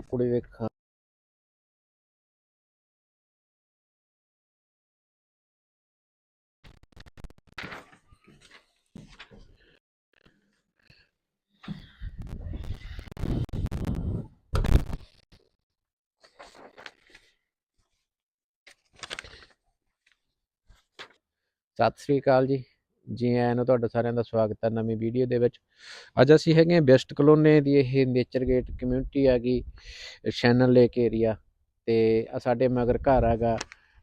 ਕੁੜੀ ਦੇ ਖਾ ਸਤਿ ਸ੍ਰੀ ਅਕਾਲ ਜੀ ਜੀ ਆਇਆਂ ਨੂੰ ਤੁਹਾਡਾ ਸਾਰਿਆਂ ਦਾ ਸਵਾਗਤ ਹੈ ਨਵੀਂ ਵੀਡੀਓ ਦੇ ਵਿੱਚ। ਅੱਜ ਅਸੀਂ ਹੈਗੇ ਹਾਂ ਬੈਸਟ ਕਲੋਨੇ ਦੀ ਇਹ ਨੇਚਰ ਗੇਟ ਕਮਿਊਨਿਟੀ ਹੈਗੀ ਸ਼ੈਨਨ ਲੇਕ ਏਰੀਆ। ਤੇ ਸਾਡੇ ਮਗਰ ਘਰ ਹੈਗਾ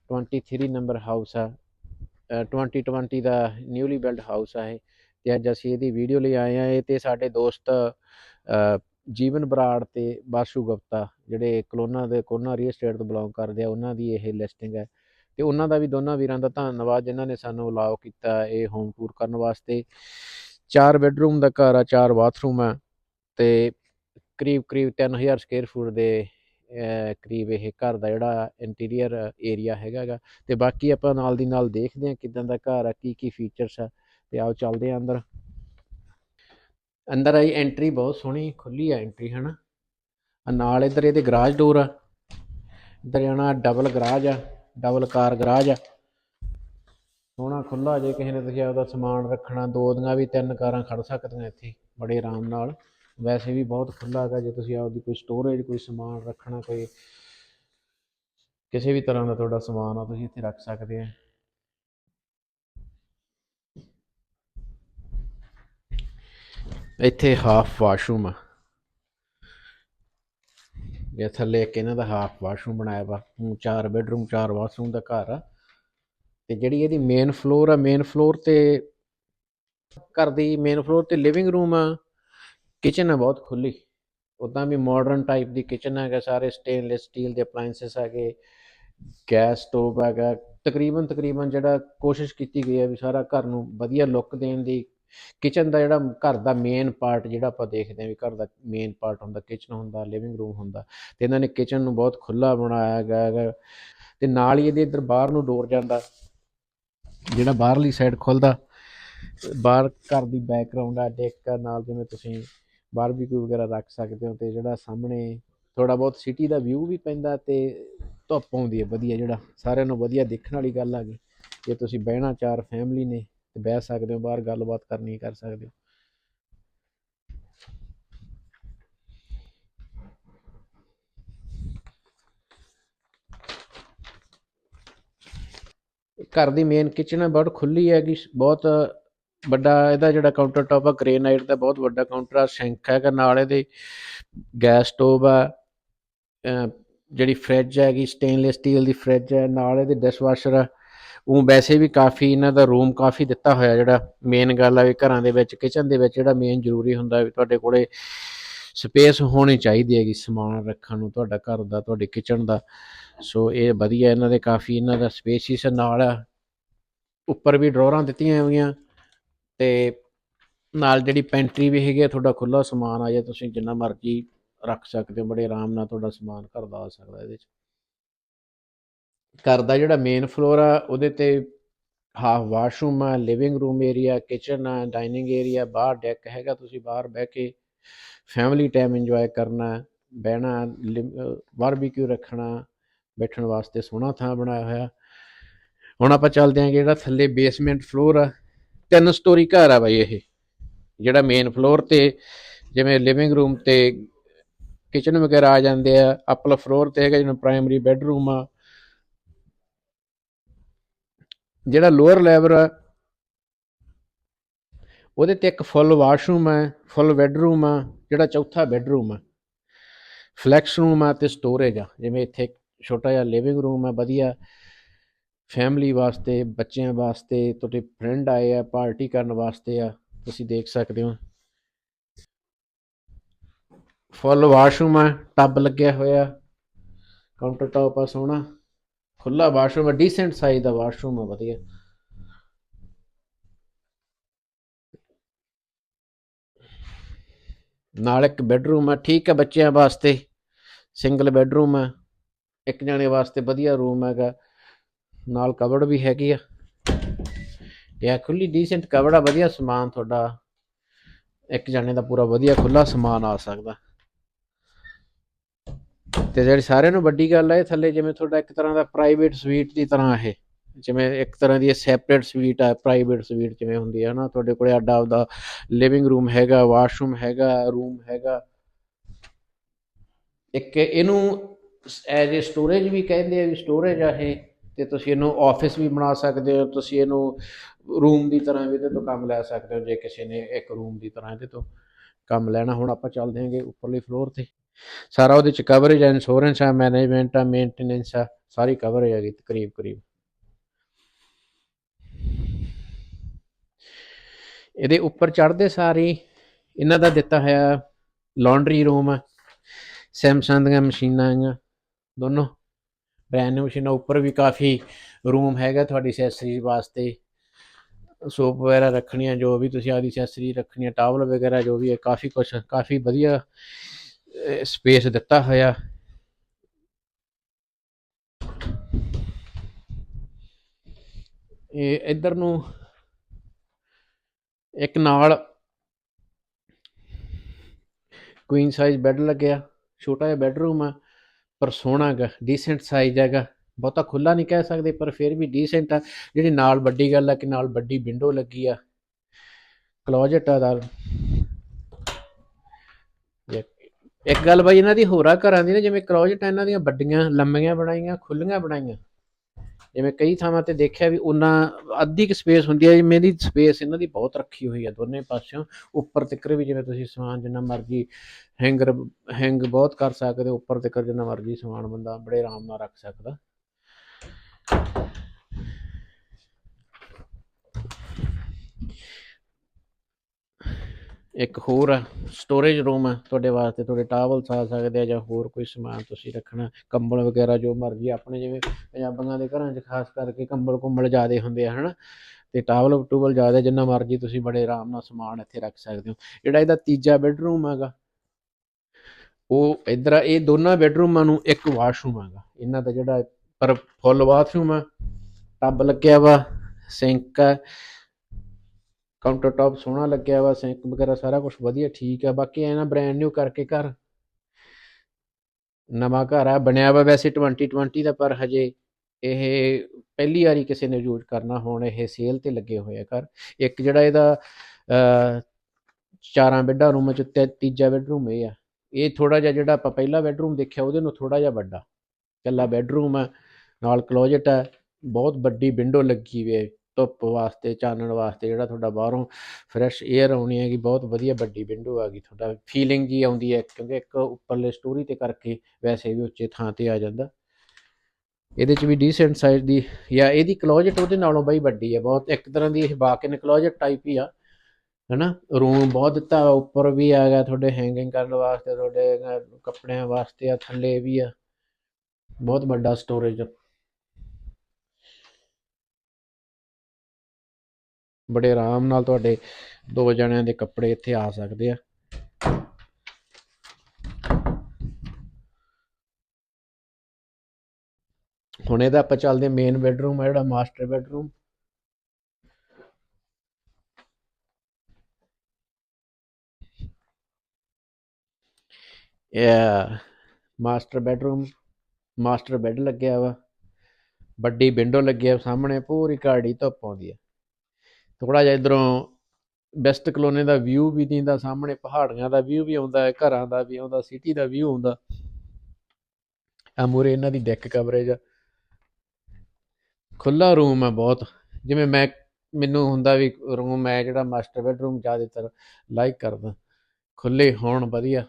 23 ਨੰਬਰ ਹਾਊਸ ਆ। ਅ, 2020 ਦਾ ਨਿਊਲੀ ਬਿਲਡ ਹਾਊਸ ਆ ਇਹ। ਤੇ ਅੱਜ ਅਸੀਂ ਇਹਦੀ ਵੀਡੀਓ ਲਈ ਆਏ ਆ। ਇਹ ਤੇ ਸਾਡੇ ਦੋਸਤ ਜੀਵਨ ਬਰਾੜ ਤੇ ਬਾਸ਼ੂ ਗੁਪਤਾ ਜਿਹੜੇ ਕਲੋਨਾ ਦੇ ਕੋਨਾ ਰੀਅਲ ਸਟੇਟ ਤੋਂ ਬਿਲੋਂਗ ਕਰਦੇ ਆ ਉਹਨਾਂ ਦੀ ਇਹ ਲਿਸਟਿੰਗ ਹੈ ਤੇ ਉਹਨਾਂ ਦਾ ਵੀ ਦੋਨਾਂ ਵੀਰਾਂ ਦਾ ਧੰਨਵਾਦ ਜਿਨ੍ਹਾਂ ਨੇ ਸਾਨੂੰ ਅਲਾਓ ਕੀਤਾ ਇਹ ਹੋਮ ਟੂਰ ਕਰਨ ਵਾਸਤੇ। ਚਾਰ ਬੈੱਡਰੂਮ ਦਾ ਘਰ ਆ, ਚਾਰ ਬਾਥਰੂਮ ਆ ਤੇ ਕਰੀਬ ਕਰੀਬ 3000 ਸਕੁਅਰ ਫੁੱਟ ਦੇ ਕਰੀਬ ਇਹ ਘਰ ਦਾ ਜਿਹੜਾ ਇੰਟੀਰੀਅਰ ਏਰੀਆ ਹੈਗਾ ਗਾ ਤੇ ਬਾਕੀ ਆਪਾਂ ਨਾਲ ਦੀ ਨਾਲ ਦੇਖਦੇ ਹਾਂ ਕਿਦਾਂ ਦਾ ਘਰ ਆ ਕੀ ਕੀ ਫੀਚਰਸ ਆ ਤੇ ਆਓ ਚੱਲਦੇ ਆ ਅੰਦਰ। ਅੰਦਰ ਆਈ ਐਂਟਰੀ ਬਹੁਤ ਸੋਹਣੀ ਖੁੱਲੀ ਆ ਐਂਟਰੀ ਹਨਾ। ਆ ਨਾਲ ਇੱਧਰ ਇਹਦੇ ਗਰਾਜ ਡੋਰ ਆ। ਇੱਧਰ ਜਾਣਾ ਡਬਲ ਗਰਾਜ ਆ। ਡਬਲ ਕਾਰ ਗਰਾਜ ਆ। ਸੋਹਣਾ ਖੁੱਲਾ ਜੇ ਕਿਸੇ ਨੇ ਤੁਸੀਂ ਆਪਦਾ ਸਮਾਨ ਰੱਖਣਾ, ਦੋ ਦੀਆਂ ਵੀ ਤਿੰਨ ਕਾਰਾਂ ਖੜ ਸਕਦੀਆਂ ਇੱਥੇ, ਬੜੇ ਆਰਾਮ ਨਾਲ। ਵੈਸੇ ਵੀ ਬਹੁਤ ਖੁੱਲਾ ਹੈਗਾ, ਜੇ ਤੁਸੀਂ ਆਪਦੀ ਕੋਈ ਸਟੋਰੇਜ ਕੋਈ ਸਮਾਨ ਰੱਖਣਾ, ਕੋਈ ਕਿਸੇ ਵੀ ਤਰ੍ਹਾਂ ਦਾ ਤੁਹਾਡਾ ਸਮਾਨ ਆ, ਤੁਸੀਂ ਇੱਥੇ ਰੱਖ ਸਕਦੇ ਆ। ਇੱਥੇ ਹਾਫ ਵਾਸ਼ਰੂਮ ਆ। ਇਹ ਥੱਲੇ ਇੱਕ ਇਹਨਾਂ ਦਾ ਹਾਫ ਵਾਸ਼ਰੂਮ ਬਣਾਇਆ ਵਾ, ਹੁਣ ਚਾਰ ਬੈਡਰੂਮ ਚਾਰ ਵਾਸ਼ਰੂਮ ਦਾ ਘਰ ਆ। ਤੇ ਜਿਹੜੀ ਇਹਦੀ ਮੇਨ ਫਲੋਰ ਆ ਮੇਨ ਫਲੋਰ ਤੇ ਘਰ ਦੀ ਮੇਨ ਫਲੋਰ ਤੇ ਲਿਵਿੰਗ ਰੂਮ ਆ ਕਿਚਨ ਆ ਬਹੁਤ ਖੁੱਲੀ। ਉਦਾਂ ਵੀ ਮਾਡਰਨ ਟਾਈਪ ਦੀ ਕਿਚਨ ਹੈਗਾ, ਸਾਰੇ ਸਟੇਨਲੈਸ ਸਟੀਲ ਦੇ ਅਪਲਾਈਐਂਸਸ ਹੈਗੇ ਗੈਸ ਸਟੋਵ ਹੈਗਾ। ਤਕਰੀਬਨ ਤਕਰੀਬਨ ਜਿਹੜਾ ਕੋਸ਼ਿਸ਼ ਕੀਤੀ ਗਈ ਹੈ ਵੀ ਸਾਰਾ ਘਰ ਨੂੰ ਵਧੀਆ ਲੁੱਕ ਦੇਣ ਦੀ ਕਿਚਨ ਦਾ ਜਿਹੜਾ ਘਰ ਦਾ ਮੇਨ ਪਾਰਟ ਜਿਹੜਾ ਆਪਾਂ ਦੇਖਦੇ ਹਾਂ ਵੀ ਘਰ ਦਾ ਮੇਨ ਪਾਰਟ ਹੁੰਦਾ ਕਿਚਨ ਹੁੰਦਾ ਲਿਵਿੰਗ ਰੂਮ ਹੁੰਦਾ, ਤੇ ਇਹਨਾਂ ਨੇ ਕਿਚਨ ਨੂੰ ਬਹੁਤ ਖੁੱਲਾ ਬਣਾਇਆ ਗਿਆ ਹੈਗਾ ਤੇ ਨਾਲ ਹੀ ਇਹਦੇ ਇੱਧਰ ਬਾਹਰ ਨੂੰ ਡੋਰ ਜਾਂਦਾ, ਜਿਹੜਾ ਬਾਹਰਲੀ ਸਾਈਡ ਖੁੱਲਦਾ ਬਾਹਰ ਘਰ ਦੀ ਬੈਕਗ੍ਰਾਉਂਡ ਆ ਡੈਕ ਨਾਲ ਜਿਵੇਂ ਤੁਸੀਂ ਬਾਰਬੀਕਿਊ ਵਗੈਰਾ ਰੱਖ ਸਕਦੇ ਹੋ ਤੇ ਜਿਹੜਾ ਸਾਹਮਣੇ ਥੋੜਾ ਬਹੁਤ ਸਿਟੀ ਦਾ ਵਿਊ ਵੀ ਪੈਂਦਾ ਤੇ ਧੁੱਪ ਆਉਂਦੀ ਹੈ ਵਧੀਆ ਜਿਹੜਾ, ਸਾਰਿਆਂ ਨੂੰ ਵਧੀਆ ਦੇਖਣ ਵਾਲੀ ਗੱਲ ਆ ਗਈ। ਜੇ ਤੁਸੀਂ ਬਹਿਣਾ ਚਾਰ ਫੈਮਿਲੀ ਨੇ ਤੇ ਬਹਿ ਸਕਦੇ ਹੋ, ਬਾਹਰ ਗੱਲਬਾਤ ਕਰਨੀ ਕਰ ਸਕਦੇ ਹੋ। ਘਰ ਦੀ ਮੇਨ ਕਿਚਨ ਹੈ, ਬਹੁਤ ਖੁੱਲੀ ਹੈਗੀ, ਬਹੁਤ ਵੱਡਾ ਇਹਦਾ ਜਿਹੜਾ ਕਾਊਂਟਰ ਟਾਪ ਆ ਗ੍ਰੇਨਾਈਟ ਦਾ ਬਹੁਤ ਵੱਡਾ ਕਾਊਂਟਰ ਆ ਸਿੰਕ ਹੈਗਾ ਨਾਲ ਇਹਦੇ ਗੈਸ ਸਟੋਵ ਆ ਜਿਹੜੀ ਫ੍ਰਿਜ ਹੈਗੀ ਸਟੇਨਲੈਸ ਸਟੀਲ ਦੀ ਫ੍ਰਿਜ ਹੈ, ਨਾਲ ਇਹਦੇ ਡਿਸ਼ਵਾਸ਼ਰ ਆ ਉਹ ਵੈਸੇ ਵੀ ਕਾਫੀ ਇਹਨਾਂ ਦਾ ਰੂਮ ਕਾਫੀ ਦਿੱਤਾ ਹੋਇਆ ਜਿਹੜਾ ਮੇਨ ਗੱਲ ਆ ਵੀ ਘਰਾਂ ਦੇ ਵਿੱਚ ਕਿਚਨ ਦੇ ਵਿੱਚ ਜਿਹੜਾ ਮੇਨ ਜ਼ਰੂਰੀ ਹੁੰਦਾ ਵੀ ਤੁਹਾਡੇ ਕੋਲੇ ਸਪੇਸ ਹੋਣੀ ਚਾਹੀਦੀ ਹੈਗੀ ਸਮਾਨ ਰੱਖਣ ਨੂੰ, ਤੁਹਾਡਾ ਘਰ ਦਾ, ਤੁਹਾਡੇ ਕਿਚਨ ਦਾ। ਸੋ ਇਹ ਵਧੀਆ ਇਹਨਾਂ ਦੇ ਕਾਫੀ ਇਹਨਾਂ ਦਾ ਸਪੇਸਿਸ ਨਾਲ ਆ ਉੱਪਰ ਵੀ ਡਰੋਰਾਂ ਦਿੱਤੀਆਂ ਹੋਈਆਂ ਤੇ ਨਾਲ ਜਿਹੜੀ ਪੈਂਟਰੀ ਵੀ ਹੈਗੀ ਆ, ਤੁਹਾਡਾ ਖੁੱਲਾ ਸਮਾਨ ਆ, ਜਾ ਤੁਸੀਂ ਜਿੰਨਾ ਮਰਜ਼ੀ ਰੱਖ ਸਕਦੇ ਹੋ, ਬੜੇ ਆਰਾਮ ਨਾਲ ਤੁਹਾਡਾ ਸਮਾਨ ਘਰ ਦਾ ਆ ਸਕਦਾ ਇਹਦੇ ਚ। ਘਰ ਦਾ ਜਿਹੜਾ ਮੇਨ ਫਲੋਰ ਆ, ਉਹਦੇ ਤੇ ਹਾਫ ਵਾਸ਼ਰੂਮ ਆ ਲਿਵਿੰਗ ਰੂਮ ਏਰੀਆ ਕਿਚਨ ਆ ਡਾਈਨਿੰਗ ਏਰੀਆ ਬਾਹਰ ਡੈਕ ਹੈਗਾ, ਤੁਸੀਂ ਬਾਹਰ ਬਹਿ ਕੇ ਫੈਮਿਲੀ ਟਾਈਮ ਇੰਜੋਏ ਕਰਨਾ, ਬਹਿਣਾ ਬਾਰਬੀਕਿਊ ਰੱਖਣਾ, ਬੈਠਣ ਵਾਸਤੇ ਸੋਹਣਾ ਥਾਂ ਬਣਾਇਆ ਹੋਇਆ। ਹੁਣ ਆਪਾਂ ਚੱਲਦੇ ਹਾਂ ਜਿਹੜਾ ਥੱਲੇ ਬੇਸਮੈਂਟ ਫਲੋਰ ਆ, ਤਿੰਨ ਸਟੋਰੀ ਘਰ ਆ ਬਾਈ ਇਹ, ਜਿਹੜਾ ਮੇਨ ਫਲੋਰ ਤੇ ਜਿਵੇਂ ਲਿਵਿੰਗ ਰੂਮ ਤੇ ਕਿਚਨ ਵਗੈਰਾ ਆ ਜਾਂਦੇ ਆ ਅਪਲ ਫਲੋਰ ਤੇ ਹੈਗਾ ਜਿਹੜਾ ਪ੍ਰਾਇਮਰੀ ਬੈੱਡਰੂਮ ਆ ਜਿਹੜਾ ਲੋਅਰ ਲੈਵਲ ਆ, ਉਹਦੇ ਤੇ ਇੱਕ ਫੁੱਲ ਵਾਸ਼ਰੂਮ ਹੈ ਫੁੱਲ ਬੈੱਡਰੂਮ ਆ, ਜਿਹੜਾ ਚੌਥਾ ਬੈੱਡਰੂਮ ਆ। ਫਲੈਕਸ ਰੂਮ ਆ ਤੇ ਸਟੋਰੇਜ ਆ, ਜਿਵੇਂ ਇੱਥੇ ਛੋਟਾ ਜਿਹਾ ਲਿਵਿੰਗ ਰੂਮ ਆ, ਵਧੀਆ ਫੈਮਿਲੀ ਵਾਸਤੇ, ਬੱਚਿਆਂ ਵਾਸਤੇ, ਤੁਹਾਡੇ ਫਰੈਂਡ ਆਏ ਆ ਪਾਰਟੀ ਕਰਨ ਵਾਸਤੇ ਆ, ਤੁਸੀਂ ਦੇਖ ਸਕਦੇ ਹੋ। ਫੁੱਲ ਵਾਸ਼ਰੂਮ ਆ, ਟੱਬ ਲੱਗਿਆ ਹੋਇਆ ਕਾਊਂਟਰ ਟਾਪ ਆ ਸੋਹਣਾ। ਖੁੱਲਾ ਵਾਸ਼ਰੂਮ ਹੈ ਡੀਸੈਂਟ ਸਾਈਜ਼ ਦਾ ਵਾਸ਼ਰੂਮ ਹੈ, ਵਧੀਆ। ਨਾਲ ਇੱਕ ਬੈੱਡਰੂਮ ਹੈ, ਠੀਕ ਹੈ ਬੱਚਿਆਂ ਵਾਸਤੇ ਸਿੰਗਲ ਬੈੱਡਰੂਮ ਹੈ, ਇੱਕ ਜਣੇ ਵਾਸਤੇ ਵਧੀਆ ਰੂਮ ਹੈਗਾ, ਨਾਲ ਕਵਰਡ ਵੀ ਹੈਗੀ ਆ। ਇਹ ਖੁੱਲੀ ਡੀਸੈਂਟ ਕਵਰਡ ਆ, ਵਧੀਆ ਸਮਾਨ ਤੁਹਾਡਾ, ਇੱਕ ਜਣੇ ਦਾ ਪੂਰਾ ਵਧੀਆ ਖੁੱਲਾ ਸਮਾਨ ਆ ਸਕਦਾ। ਤੇ ਜਿਹੜੀ ਸਾਰਿਆਂ ਨੂੰ ਵੱਡੀ ਗੱਲ ਹੈ ਥੱਲੇ ਜਿਵੇਂ ਤੁਹਾਡਾ ਇੱਕ ਤਰ੍ਹਾਂ ਦਾ ਪ੍ਰਾਈਵੇਟ ਸਵੀਟ ਦੀ ਤਰ੍ਹਾਂ ਇਹ। ਜਿਵੇਂ ਇੱਕ ਤਰ੍ਹਾਂ ਦੀ ਸੈਪਰੇਟ ਸਵੀਟ ਹੈ ਪ੍ਰਾਈਵੇਟ ਸਵੀਟ ਜਿਵੇਂ ਹੁੰਦੀ ਹੈ ਨਾ ਤੁਹਾਡੇ ਕੋਲੇ ਅੱਡਾ ਆਪਦਾ ਲਿਵਿੰਗ ਰੂਮ ਹੈਗਾ ਵਾਸ਼ਰੂਮ ਹੈਗਾ ਰੂਮ ਹੈਗਾ। ਇੱਕ ਇਹਨੂੰ ਐਜ਼ ਅ ਸਟੋਰੇਜ ਵੀ ਕਹਿੰਦੇ ਆ ਵੀ ਸਟੋਰੇਜ ਆ ਇਹ, ਤੇ ਤੁਸੀਂ ਇਹਨੂੰ ਆਫਿਸ ਵੀ ਬਣਾ ਸਕਦੇ ਹੋ, ਤੁਸੀਂ ਇਹਨੂੰ ਰੂਮ ਦੀ ਤਰ੍ਹਾਂ ਵੀ ਇਹਦੇ ਤੋਂ ਕੰਮ ਲੈ ਸਕਦੇ ਹੋ, ਜੇ ਕਿਸੇ ਨੇ ਇੱਕ ਰੂਮ ਦੀ ਤਰ੍ਹਾਂ ਇਹਦੇ ਤੋਂ ਕੰਮ ਲੈਣਾ, ਹੁਣ ਆਪਾਂ ਚੱਲਦੇ ਹਾਂਗੇ ਉੱਪਰਲੇ ਫਲੋਰ ਤੇ। ਸਾਰਾ ਉਹਦੇ ਚ ਕਵਰੇਜ ਹੈ ਇੰਸ਼ੋਰੈਂਸ ਹੈ ਮੈਨੇਜਮੈਂਟ ਹੈ ਮੇਨਟੇਨੈਂਸ ਹੈ ਸਾਰੀ ਕਵਰੇਜ ਹੈਗੀ ਤਕਰੀਬ ਕਰੀਬ। ਇਹਦੇ ਉੱਪਰ ਚੜਦੇ ਸਾਰੀ, ਇਹਨਾਂ ਦਾ ਦਿੱਤਾ ਹੋਇਆ ਲਾਂਡਰੀ ਰੂਮ ਸੈਮਸੰਗ ਦੀਆਂ ਮਸ਼ੀਨਾਂ ਆਈਆਂ, ਦੋਨੋਂ ਬ੍ਰੈਂਡ ਨਿਊ ਮਸ਼ੀਨਾਂ, ਉੱਪਰ ਵੀ ਕਾਫੀ ਰੂਮ ਹੈਗਾ ਤੁਹਾਡੀ ਐਕਸੈਸਰੀ ਵਾਸਤੇ। ਸੋਪ ਵਗੈਰਾ ਰੱਖਣੀਆਂ, ਜੋ ਵੀ ਤੁਸੀਂ ਆਦੀ ਐਕਸੈਸਰੀ ਰੱਖਣੀਆਂ ਟਾਵਲ ਵਗੈਰਾ ਜੋ ਵੀ ਹੈ, ਕਾਫੀ ਕੁਝ ਕਾਫੀ ਵਧੀਆ ਸਪੇਸ ਦਿੱਤਾ ਹੋਇਆ ਇਹ ਇੱਧਰ ਨੂੰ ਇੱਕ ਨਾਲ ਕੁਈਨ ਸਾਈਜ਼ ਬੈੱਡ ਲੱਗਿਆ। ਛੋਟਾ ਜਿਹਾ ਬੈੱਡਰੂਮ ਆ, ਪਰ ਸੋਹਣਾ ਹੈਗਾ ਡੀਸੈਂਟ ਸਾਈਜ਼ ਹੈਗਾ। ਬਹੁਤਾ ਖੁੱਲਾ ਨਹੀਂ ਕਹਿ ਸਕਦੇ, ਪਰ ਫਿਰ ਵੀ ਡੀਸੈਂਟ ਆ। ਜਿਹੜੀ ਨਾਲ ਵੱਡੀ ਗੱਲ ਆ ਕਿ ਨਾਲ ਵੱਡੀ ਵਿੰਡੋ ਲੱਗੀ ਆ। ਕਲੋਜਟ ਆ ਦਾ ਇੱਕ ਗੱਲ ਬਾਈ ਇਹਨਾਂ ਦੀ ਹੋਰਾਂ ਘਰਾਂ ਦੀ ਨਾ ਜਿਵੇਂ ਕਲੋਜਟ ਇਹਨਾਂ ਦੀਆਂ ਵੱਡੀਆਂ ਲੰਮੀਆਂ ਬਣਾਈਆਂ ਖੁੱਲੀਆਂ ਬਣਾਈਆਂ। ਜਿਵੇਂ ਕਈ ਥਾਵਾਂ ਤੇ ਦੇਖਿਆ ਵੀ ਉਹਨਾਂ ਅੱਧੀ ਕੁ ਸਪੇਸ ਹੁੰਦੀ ਹੈ ਜਿਵੇਂ ਦੀ ਸਪੇਸ ਇਹਨਾਂ ਦੀ ਬਹੁਤ ਰੱਖੀ ਹੋਈ ਹੈ ਦੋਨੇ ਪਾਸਿਓਂ। ਉੱਪਰ ਤੱਕ ਵੀ ਜਿਵੇਂ ਤੁਸੀਂ ਸਮਾਨ ਜਿੰਨਾ ਮਰਜ਼ੀ ਹੈਂਗਰ ਹੈਂਗ ਬਹੁਤ ਕਰ ਸਕਦੇ ਹੋ, ਉੱਪਰ ਤੱਕ ਜਿੰਨਾ ਮਰਜ਼ੀ ਸਮਾਨ ਬੰਦਾ ਬੜੇ ਆਰਾਮ ਨਾਲ ਰੱਖ ਸਕਦਾ। ਇੱਕ ਹੋਰ ਆ ਸਟੋਰੇਜ ਰੂਮ ਆ ਤੁਹਾਡੇ ਵਾਸਤੇ, ਤੁਹਾਡੇ ਟਾਵਲਸ ਆ ਸਕਦੇ ਆ ਜਾਂ ਹੋਰ ਕੋਈ ਸਮਾਨ ਤੁਸੀਂ ਰੱਖਣਾ, ਕੰਬਲ ਵਗੈਰਾ ਜੋ ਮਰਜ਼ੀ ਆਪਣੇ ਜਿਵੇਂ ਪੰਜਾਬੀਆਂ ਦੇ ਘਰਾਂ 'ਚ ਖਾਸ ਕਰਕੇ ਕੰਬਲ ਕੁੰਬਲ ਜ਼ਿਆਦੇ ਹੁੰਦੇ ਆ, ਹਨਾ? ਤੇ ਟਾਵਲ ਟੂਵਲ ਜ਼ਿਆਦਾ ਜਿੰਨਾ ਮਰਜ਼ੀ ਤੁਸੀਂ ਬੜੇ ਆਰਾਮ ਨਾਲ ਸਮਾਨ ਇੱਥੇ ਰੱਖ ਸਕਦੇ ਹੋ। ਜਿਹੜਾ ਇਹਦਾ ਤੀਜਾ ਬੈੱਡਰੂਮ ਹੈਗਾ, ਉਹ ਇਧਰ ਇਹ ਦੋਨਾਂ ਬੈੱਡਰੂਮਾਂ ਨੂੰ ਇੱਕ ਵਾਸ਼ਰੂਮ ਹੈਗਾ। ਇਹਨਾਂ ਦਾ ਜਿਹੜਾ ਪਰ ਫੁੱਲ ਬਾਥਰੂਮ ਆ, ਟੱਬ ਲੱਗਿਆ ਵਾ ਸਿੰਕ ਹੈ ਕਾਊਂਟਰ ਟਾਪ ਸੋਹਣਾ ਲੱਗਿਆ ਵਾ ਸਿੰਕ ਵਗੈਰਾ ਸਾਰਾ ਕੁਝ ਵਧੀਆ ਠੀਕ ਆ, ਬਾਕੀ ਐ ਨਾ ਬ੍ਰੈਂਡ ਨਿਊ ਕਰਕੇ ਘਰ ਨਵਾਂ ਘਰ ਆ, ਬਣਿਆ ਵਾ ਵੈਸੇ 2020 ਦਾ, ਪਰ ਹਜੇ ਇਹ ਪਹਿਲੀ ਵਾਰੀ ਕਿਸੇ ਨੇ ਯੂਜ਼ ਕਰਨਾ, ਹੁਣ ਇਹ ਸੇਲ ਤੇ ਲੱਗੇ ਹੋਏ ਆ ਘਰ। ਇੱਕ ਜਿਹੜਾ ਇਹਦਾ ਚਾਰਾਂ ਬੈੱਡਾਂ ਰੂਮ ਚ ਤੇ ਤੀਜਾ ਬੈੱਡਰੂਮ ਇਹ ਆ। ਇਹ ਥੋੜਾ ਜਿਹਾ ਜਿਹੜਾ ਆਪਾਂ ਪਹਿਲਾ ਬੈੱਡਰੂਮ ਦੇਖਿਆ, ਉਹਦੇ ਨੂੰ ਥੋੜਾ ਜਿਹਾ ਵੱਡਾ। ਇਕੱਲਾ ਬੈੱਡਰੂਮ ਆ, ਨਾਲ ਕਲੋਜਟ ਹੈ ਬਹੁਤ ਵੱਡੀ ਵਿੰਡੋ ਲੱਗੀ ਹੋਈ ਹੈ ਧੁੱਪ ਵਾਸਤੇ, ਚਾਨਣ ਵਾਸਤੇ ਜਿਹੜਾ ਤੁਹਾਡਾ ਬਾਹਰੋਂ ਫਰੈਸ਼ 에ਅਰ ਆਉਣੀ ਹੈਗੀ, ਬਹੁਤ ਵਧੀਆ ਵੱਡੀ ਵਿੰਡੋ ਆ ਗਈ ਤੁਹਾਡਾ। ਫੀਲਿੰਗ ਜੀ ਆਉਂਦੀ ਹੈ ਕਿਉਂਕਿ ਇੱਕ ਉੱਪਰਲੇ ਸਟੋਰੀ ਤੇ ਕਰਕੇ ਵੈਸੇ ਵੀ ਉੱਚੇ ਥਾਂ ਤੇ ਆ ਜਾਂਦਾ। ਇਹਦੇ ਚ ਵੀ ਡੀਸੈਂਟ ਸਾਈਜ਼ ਦੀ ਜਾਂ ਇਹਦੀ ਕਲੋਜਟ ਉਹਦੇ ਨਾਲੋਂ ਬਾਈ ਵੱਡੀ ਹੈ ਬਹੁਤ ਇੱਕ ਤਰ੍ਹਾਂ ਦੀ ਇਹ ਬਾਕਨ ਕਲੋਜਟ ਟਾਈਪ ਹੀ ਆ, ਹਨਾ? ਰੂਮ ਬਹੁਤ ਦਿੱਤਾ, ਉੱਪਰ ਵੀ ਆ ਗਿਆ ਤੁਹਾਡੇ ਹੈਂਗਿੰਗ ਕਰਨ ਵਾਸਤੇ, ਤੁਹਾਡੇ ਕੱਪੜਿਆਂ ਵਾਸਤੇ ਆ, ਥੱਲੇ ਵੀ ਆ। ਬਹੁਤ ਵੱਡਾ ਸਟੋਰੇਜ ਬੜੇ ਆਰਾਮ ਨਾਲ ਤੁਹਾਡੇ ਦੋ ਜਣਿਆਂ ਦੇ ਕੱਪੜੇ ਇੱਥੇ ਆ ਸਕਦੇ ਆ। ਹੁਣ ਇਹਦਾ ਆਪਾਂ ਚੱਲਦੇ ਮੇਨ ਬੈਡਰੂਮ ਆ, ਜਿਹੜਾ ਮਾਸਟਰ ਬੈਡਰੂਮ ਇਹ ਮਾਸਟਰ ਬੈਡਰੂਮ ਮਾਸਟਰ ਬੈੱਡ ਲੱਗਿਆ ਵਾ। ਵੱਡੀ ਵਿੰਡੋ ਲੱਗਿਆ ਸਾਹਮਣੇ, ਪੂਰੀ ਘਾੜੀ ਧੁੱਪ ਆਉਂਦੀ ਹੈ ਥੋੜਾ ਜਿਹਾ ਇਧਰੋਂ ਵੈਸਟ ਕਲੋਨੀ ਦਾ ਵਿਊ ਵੀ ਦਿੰਦਾ ਸਾਹਮਣੇ, ਪਹਾੜੀਆਂ ਦਾ ਵਿਊ ਵੀ ਆਉਂਦਾ ਹੈ ਘਰਾਂ ਦਾ ਵੀ ਆਉਂਦਾ ਸਿਟੀ ਦਾ ਵਿਊ ਆਉਂਦਾ। ਆ ਮੂਰੇ ਇਹਨਾਂ ਦੀ ਡੈਕ ਕਵਰੇਜ ਆ। ਖੁੱਲਾ ਰੂਮ ਆ ਬਹੁਤ। ਜਿਵੇਂ ਮੈਂ, ਮੈਨੂੰ ਹੁੰਦਾ ਵੀ ਰੂਮ ਮੈਂ ਜਿਹੜਾ ਮਾਸਟਰ ਬੈਡਰੂਮ ਜ਼ਿਆਦਾਤਰ ਲਾਈਕ ਕਰਦਾ। ਖੁੱਲੇ ਹੋਣ ਵਧੀਆ।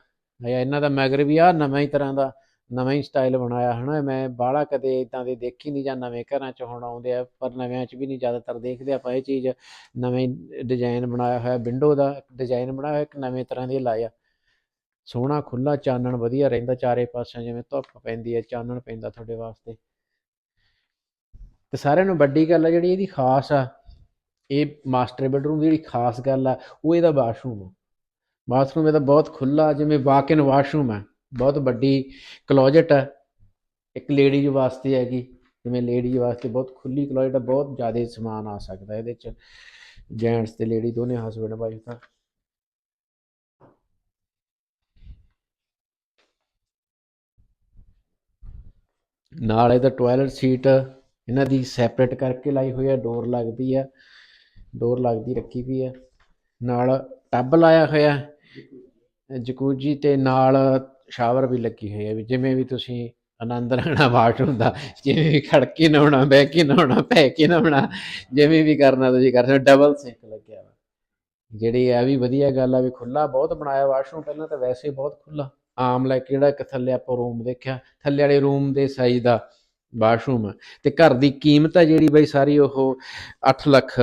ਹੈ ਇਹਨਾਂ ਦਾ ਮਗਰ ਵੀ ਆ ਨਵੇਂ ਹੀ ਤਰ੍ਹਾਂ ਦਾ ਨਵਾਂ ਹੀ ਸਟਾਈਲ ਬਣਾਇਆ ਹਨਾ, ਮੈਂ ਬਾਹਲਾ ਕਦੇ ਇਦਾਂ ਦੇ ਦੇਖੀ ਨਹੀਂ ਜਾਂ ਨਵੇਂ ਘਰਾਂ 'ਚ ਹੁਣ ਆਉਂਦੇ ਆ, ਪਰ ਨਵਿਆਂ 'ਚ ਵੀ ਨਹੀਂ ਜ਼ਿਆਦਾਤਰ ਦੇਖਦੇ ਆਪਾਂ ਇਹ ਚੀਜ਼। ਨਵੇਂ ਡਿਜ਼ਾਈਨ ਬਣਾਇਆ ਹੋਇਆ ਵਿੰਡੋ ਦਾ ਡਿਜ਼ਾਈਨ ਬਣਾਇਆ ਹੋਇਆ, ਇੱਕ ਨਵੇਂ ਤਰ੍ਹਾਂ ਦੇ ਲਾਇਆ। ਸੋਹਣਾ ਖੁੱਲਾ ਚਾਨਣ ਵਧੀਆ ਰਹਿੰਦਾ ਚਾਰੇ ਪਾਸਿਆਂ, ਜਿਵੇਂ ਧੁੱਪ ਪੈਂਦੀ ਹੈ ਚਾਨਣ ਪੈਂਦਾ ਤੁਹਾਡੇ ਵਾਸਤੇ। ਤੇ ਸਾਰਿਆਂ ਨੂੰ ਵੱਡੀ ਗੱਲ ਆ ਜਿਹੜੀ ਇਹਦੀ ਖਾਸ ਆ, ਇਹ ਮਾਸਟਰ ਬੈਡਰੂਮ ਦੀ ਜਿਹੜੀ ਖਾਸ ਗੱਲ ਆ, ਉਹ ਇਹਦਾ ਵਾਸ਼ਰੂਮ ਆ। ਬਾਥਰੂਮ ਇਹਦਾ ਬਹੁਤ ਖੁੱਲਾ ਜਿਵੇਂ ਵਾਕ ਇਨ ਵਾਸ਼ਰੂਮ ਹੈ ਬਹੁਤ ਵੱਡੀ ਕਲੋਜਟ ਹੈ। ਇੱਕ ਲੇਡੀਜ਼ ਵਾਸਤੇ ਹੈਗੀ, ਜਿਵੇਂ ਲੇਡੀਜ਼ ਵਾਸਤੇ ਬਹੁਤ ਖੁੱਲੀ ਕਲੋਜਟ ਹੈ, ਬਹੁਤ ਜ਼ਿਆਦਾ ਸਮਾਨ ਆ ਸਕਦਾ ਇਹਦੇ ਚ। ਜੈਂਟਸ ਤੇ ਲੇਡੀ ਦੋਨੇ ਹਸਬੰਡ ਵਾਈਫ ਦਾ ਨਾਲ ਇਹਦਾ ਟਾਇਲਟ ਸੀਟ ਇਹਨਾਂ ਦੀ ਸੈਪਰੇਟ ਕਰਕੇ ਲਾਈ ਹੋਈ ਹੈ ਡੋਰ ਲੱਗਦੀ ਹੈ ਡੋਰ ਲੱਗਦੀ ਰੱਖੀ ਵੀ ਹੈ। ਨਾਲ ਟੱਬ ਲਾਇਆ ਹੋਇਆ ਜਕੂਜੀ ਤੇ ਨਾਲ ਸ਼ਾਵਰ ਵੀ ਲੱਗੀ ਹੋਈ ਹੈ ਵੀ ਜਿਵੇਂ ਵੀ ਤੁਸੀਂ ਆਨੰਦ ਲੈਣਾ ਵਾਸ਼ਰੂਮ ਦਾ ਜਿਵੇਂ ਵੀ ਖੜ ਨਹਾਉਣਾ ਬਹਿ ਕੇ ਨਹਾਉਣਾ ਪੈ ਕੇ ਨਹਾਉਣਾ, ਜਿਵੇਂ ਵੀ ਕਰਨਾ ਤੁਸੀਂ ਕਰ ਸਕਦੇ ਡਬਲ ਸਿੰਕ ਲੱਗਿਆ ਵਾ। ਜਿਹੜੀ ਇਹ ਵੀ ਵਧੀਆ ਗੱਲ ਆ ਵੀ ਖੁੱਲਾ ਬਹੁਤ ਬਣਾਇਆ ਵਾਸ਼ਰੂਮ ਪਹਿਲਾਂ ਤਾਂ ਵੈਸੇ ਹੀ ਬਹੁਤ ਖੁੱਲਾ ਆਮ ਲੈ ਜਿਹੜਾ ਇੱਕ ਥੱਲੇ ਆਪਾਂ ਰੂਮ ਦੇਖਿਆ, ਥੱਲੇ ਵਾਲੇ ਰੂਮ ਦੇ ਸਾਈਜ਼ ਦਾ ਵਾਸ਼ਰੂਮ। ਤੇ ਘਰ ਦੀ ਕੀਮਤ ਆ ਜਿਹੜੀ ਬਈ ਸਾਰੀ ਉਹ 8 ਲੱਖ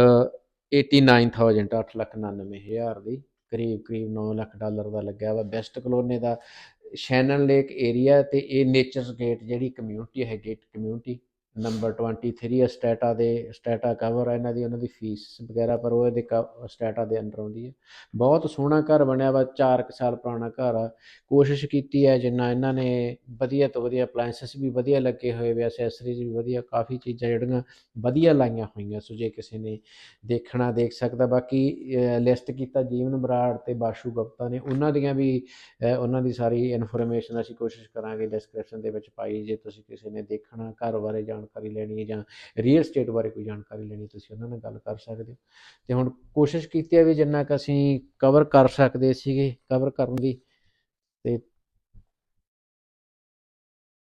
89000 8 ਲੱਖ 99000 ਦੀ। ਕਰੀਬ ਕਰੀਬ 9 ਲੱਖ ਡਾਲਰ ਦਾ ਲੱਗਿਆ ਵਾ। ਬੈਸਟ ਕਲੋਨੇ ਦਾ ਸ਼ੈਨਨ ਲੇਕ ਏਰੀਆ ਤੇ ਇਹ ਨੇਚਰਸ ਗੇਟ ਜਿਹੜੀ ਕਮਿਊਨਿਟੀ ਹੈ ਗੇਟ ਕਮਿਊਨਿਟੀ ਨੰਬਰ 23 ਹੈ ਸਟੇਟਾ ਦੇ, ਸਟੇਟਾ ਕਵਰ ਹੈ ਇਹਨਾਂ ਦੀ, ਉਹਨਾਂ ਦੀ ਫੀਸ ਵਗੈਰਾ, ਪਰ ਉਹ ਇਹਦੇ ਸਟੇਟਾ ਦੇ ਅੰਡਰ ਆਉਂਦੀ ਹੈ ਬਹੁਤ ਸੋਹਣਾ ਘਰ ਬਣਿਆ ਵਾ 4 ਸਾਲ ਪੁਰਾਣਾ ਘਰ ਆ। ਕੋਸ਼ਿਸ਼ ਕੀਤੀ ਹੈ ਜਿੰਨਾ ਇਹਨਾਂ ਨੇ ਵਧੀਆ ਤੋਂ ਵਧੀਆ ਅਪਲਾਈਐਂਸਸ ਵੀ ਵਧੀਆ ਲੱਗੇ ਹੋਏ ਵੇ ਐਸੈਸਰੀਜ਼ ਵੀ ਵਧੀਆ, ਕਾਫੀ ਚੀਜ਼ਾਂ ਜਿਹੜੀਆਂ ਵਧੀਆ ਲਾਈਆਂ ਹੋਈਆਂ, ਸੋ ਜੇ ਕਿਸੇ ਨੇ ਦੇਖਣਾ, ਦੇਖ ਸਕਦਾ। ਬਾਕੀ ਲਿਸਟ ਕੀਤਾ ਜੀਵਨ ਬਰਾੜ ਤੇ ਬਾਸ਼ੂ ਗੁਪਤਾ ਨੇ, ਉਹਨਾਂ ਦੀਆਂ ਵੀ ਉਹਨਾਂ ਦੀ ਸਾਰੀ ਇਨਫੋਰਮੇਸ਼ਨ ਅਸੀਂ ਕੋਸ਼ਿਸ਼ ਕਰਾਂਗੇ ਡਿਸਕ੍ਰਿਪਸ਼ਨ ਦੇ ਵਿੱਚ ਪਾਈ, ਜੇ ਤੁਸੀਂ ਕਿਸੇ ਨੇ ਦੇਖਣਾ ਘਰ ਬਾਰੇ ਜਾਣਕਾਰੀ ਲੈਣੀ ਹੈ ਜਾਂ ਰੀਅਲ ਸਟੇਟ ਬਾਰੇ ਕੋਈ ਜਾਣਕਾਰੀ ਲੈਣੀ ਤੁਸੀਂ ਉਹਨਾਂ ਨਾਲ ਗੱਲ ਕਰ ਸਕਦੇ ਹੋ। ਤੇ ਹੁਣ ਕੋਸ਼ਿਸ਼ ਕੀਤੀ ਹੈ ਵੀ ਜਿੰਨਾ ਕੁ ਅਸੀਂ ਕਵਰ ਕਰ ਸਕਦੇ ਸੀਗੇ ਕਵਰ ਕਰਨ ਦੀ, ਤੇ